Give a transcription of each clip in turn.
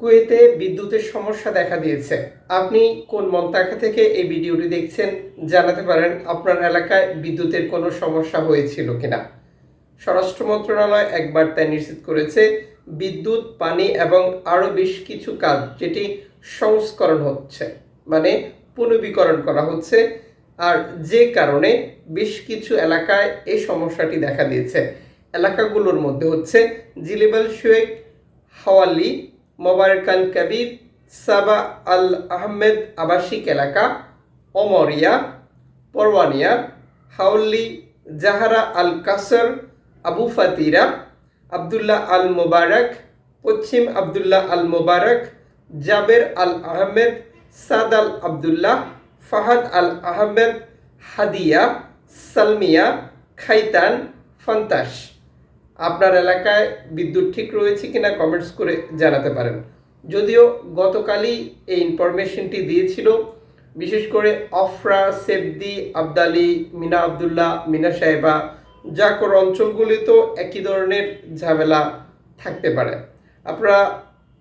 কুয়েতে বিদ্যুতের সমস্যা দেখা দিয়েছে। আপনি কোন মন্তাকা থেকে এই ভিডিওটি দেখছেন জানাতে পারেন আপনার এলাকায় বিদ্যুতের কোনো সমস্যা হয়েছিল কিনা। স্বরাষ্ট্র মন্ত্রণালয় একবার বার্তায় নিশ্চিত করেছে, বিদ্যুৎ, পানি এবং আরও বেশ কিছু কাজ যেটি সংস্করণ হচ্ছে মানে পুনর্বীকরণ করা হচ্ছে, আর যে কারণে বেশ কিছু এলাকায় এই সমস্যাটি দেখা দিয়েছে। এলাকাগুলোর মধ্যে হচ্ছে জিলিবাল শুয়েক হাওয়ালি মোবারকাল কবির, সাবা আল আহমেদ আবাসিক এলাকা, ওমরিয়া, পরওয়ানিয়া হাউল্লি জাহারা আল কাসর, আবু ফাতিরা, আবদুল্লাহ আল মোবারক, পশ্চিম আবদুল্লাহ আল মোবারক, জাবের আল আহমেদ, সাদ আল আবদুল্লাহ, ফাহাদ আল আহমেদ, হাদিয়া, সালমিয়া, খাইতান, ফন্তাস। আপনার এলাকায় বিদ্যুৎ ঠিক রয়েছে কিনা কমেন্টস করে জানাতে পারেন। যদিও গতকালই এই ইনফরমেশনটি দিয়েছিল, বিশেষ করে অফরা, সেবদি, আবদালি, মিনা আবদুল্লাহ, মিনা সাহেবা, জাকর অঞ্চলগুলিতেও একই ধরনের ঝামেলা থাকতে পারে। আপনারা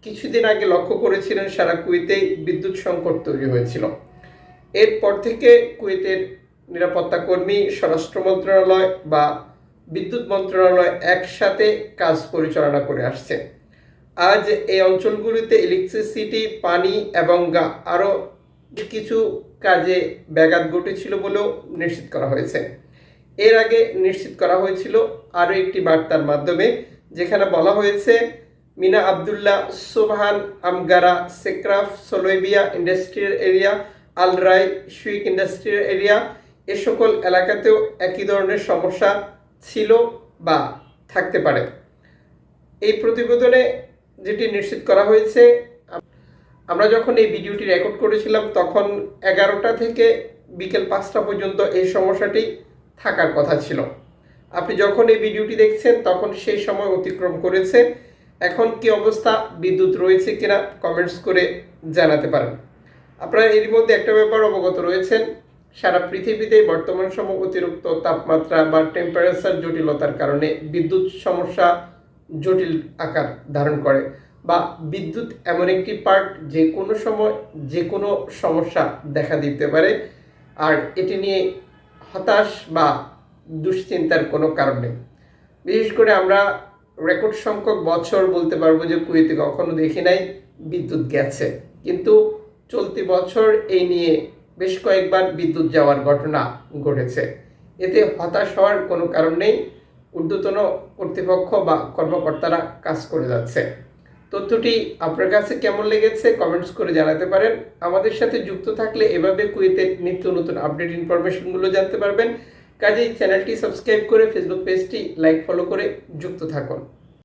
কিছুদিন আগে লক্ষ্য করেছিলেন সারা কুয়েতেই বিদ্যুৎ সংকট তৈরি হয়েছিল। এরপর থেকে কুয়েতের নিরাপত্তা কর্মী, স্বরাষ্ট্র মন্ত্রণালয় বা বিদ্যুৎ মন্ত্রণালয় একসাথে কাজ পরিচালনা করে আসছে। আজ এই অঞ্চলগুলিতে ইলেকট্রিসিটি পানি এবং আরও কিছু কাজে ব্যাঘাত ঘটেছিল বলেও নিশ্চিত করা হয়েছে। এর আগে নিশ্চিত করা হয়েছিল আরও একটি বার্তার মাধ্যমে, যেখানে বলা হয়েছে, Mina Abdullah Subhan Amghara সেক্রাফ Sulaibiya industrial area, Al Rai Shuwaikh industrial area, এ সকল এলাকাতেও একই ধরনের সমস্যা ছিল বা থাকতে পারে। এই প্রতিবেদনে যেটি নিশ্চিত করা হয়েছে, আমরা যখন এই ভিডিওটি রেকর্ড করেছিলাম, তখন এগারোটা থেকে বিকেল পাঁচটা পর্যন্ত এই সমস্যাটি থাকার কথা ছিল। আপনি যখন এই ভিডিওটি দেখছেন, তখন সেই সময় অতিক্রম করেছে। এখন কি অবস্থা, বিদ্যুৎ রয়েছে কিনা কমেন্টস করে জানাতে পারেন। আপনারা এর মধ্যে একটা ব্যাপার অবগত রয়েছেন সারা পৃথিবীতে বর্তমান সময় অতিরিক্ত তাপমাত্রা বা টেম্পারেচার জটিলতার কারণে বিদ্যুৎ সমস্যা জটিল আকার ধারণ করে বা বিদ্যুৎ এমন একটি পার্ট যে কোনো সময় যে কোনো সমস্যা দেখা দিতে পারে। আর এটি নিয়ে হতাশ বা দুশ্চিন্তার কোনো কারণ নেই। বিশেষ করে আমরা রেকর্ড সংখ্যক বছর বলতে পারব যে কুয়েতে কখনো দেখি নাই বিদ্যুৎ গেছে। কিন্তু চলতি বছর এই নিয়ে বেশ কয়েকবার বিদ্যুৎ যাওয়ার ঘটনা ঘটেছে। এতে হতাশ হওয়ার কোনো কারণ নেই। ঊর্ধ্বতন কর্তৃপক্ষ বা কর্মকর্তারা কাজ করে যাচ্ছে। তথ্যটি আপনার কাছে কেমন লেগেছে কমেন্টস করে জানাতে পারেন। আমাদের সাথে যুক্ত থাকলে এভাবে কুয়েতের নিত্য নতুন আপডেট ইনফরমেশনগুলো জানতে পারবেন। কাজেই চ্যানেলটি সাবস্ক্রাইব করে ফেসবুক পেজটি লাইক, ফলো করে যুক্ত থাকুন।